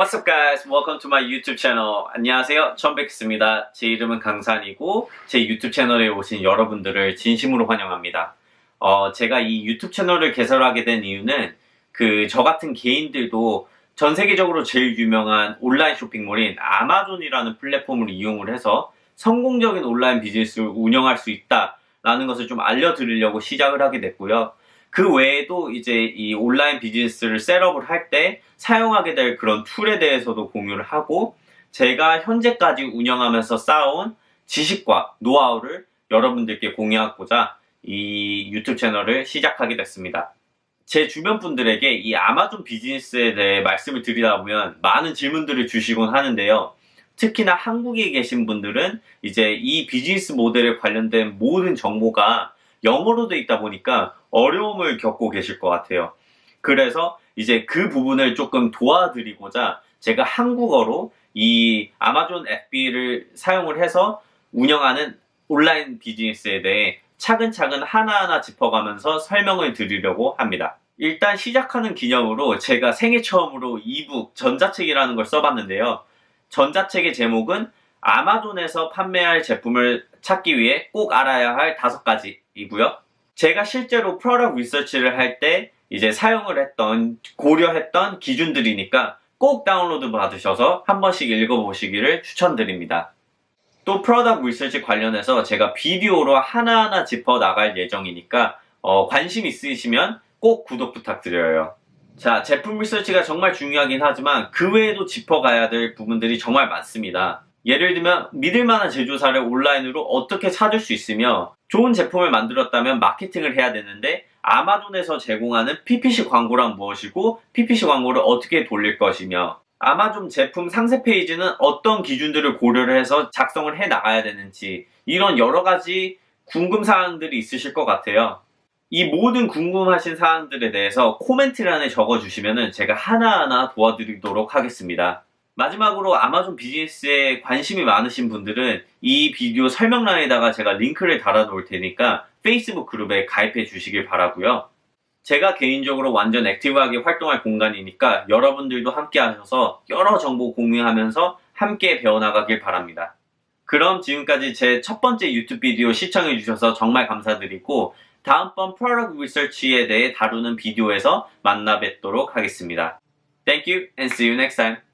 What's up guys? Welcome to my YouTube channel. 안녕하세요. 처음 뵙겠습니다. 제 이름은 강산이고 제 유튜브 채널에 오신 여러분들을 진심으로 환영합니다. 어, 제가 이 유튜브 채널을 개설하게 된 이유는 그 저 같은 개인들도 전 세계적으로 제일 유명한 온라인 쇼핑몰인 아마존이라는 플랫폼을 이용을 해서 성공적인 온라인 비즈니스를 운영할 수 있다라는 것을 좀 알려드리려고 시작을 하게 됐고요. 그 외에도 이제 이 온라인 비즈니스를 셋업을 할 때 사용하게 될 그런 툴에 대해서도 공유를 하고 제가 현재까지 운영하면서 쌓아온 지식과 노하우를 여러분들께 공유하고자 이 유튜브 채널을 시작하게 됐습니다. 제 주변 분들에게 이 아마존 비즈니스에 대해 말씀을 드리다 보면 많은 질문들을 주시곤 하는데요. 특히나 한국에 계신 분들은 이제 이 비즈니스 모델에 관련된 모든 정보가 영어로 돼 있다 보니까 어려움을 겪고 계실 것 같아요. 그래서 이제 그 부분을 조금 도와드리고자 제가 한국어로 이 아마존 FB를 사용을 해서 운영하는 온라인 비즈니스에 대해 차근차근 하나하나 짚어가면서 설명을 드리려고 합니다. 일단 시작하는 기념으로 제가 생애 처음으로 이북 전자책이라는 걸 써봤는데요. 전자책의 제목은 아마존에서 판매할 제품을 찾기 위해 꼭 알아야 할 다섯 가지 이고요. 제가 실제로 프로덕트 리서치를 할 때 이제 사용을 했던 고려했던 기준들이니까 꼭 다운로드 받으셔서 한 번씩 읽어보시기를 추천드립니다. 또 프로덕트 리서치 관련해서 제가 비디오로 하나하나 짚어 나갈 예정이니까 어, 관심 있으시면 꼭 구독 부탁드려요. 자, 제품 리서치가 정말 중요하긴 하지만 그 외에도 짚어가야 될 부분들이 정말 많습니다. 예를 들면 믿을 만한 제조사를 온라인으로 어떻게 찾을 수 있으며 좋은 제품을 만들었다면 마케팅을 해야 되는데 아마존에서 제공하는 PPC 광고란 무엇이고 PPC 광고를 어떻게 돌릴 것이며 아마존 제품 상세 페이지는 어떤 기준들을 고려를 해서 작성을 해 나가야 되는지 이런 여러 가지 궁금 사항들이 있으실 것 같아요. 이 모든 궁금하신 사항들에 대해서 코멘트란에 적어주시면 제가 하나하나 도와드리도록 하겠습니다. 마지막으로 아마존 비즈니스에 관심이 많으신 분들은 이 비디오 설명란에다가 제가 링크를 달아 놓을 테니까 페이스북 그룹에 가입해 주시길 바라고요. 제가 개인적으로 완전 액티브하게 활동할 공간이니까 여러분들도 함께 하셔서 여러 정보 공유하면서 함께 배워나가길 바랍니다. 그럼 지금까지 제 첫 번째 유튜브 비디오 시청해 주셔서 정말 감사드리고 다음번 프로덕트 리서치에 대해 다루는 비디오에서 만나 뵙도록 하겠습니다. Thank you and see you next time.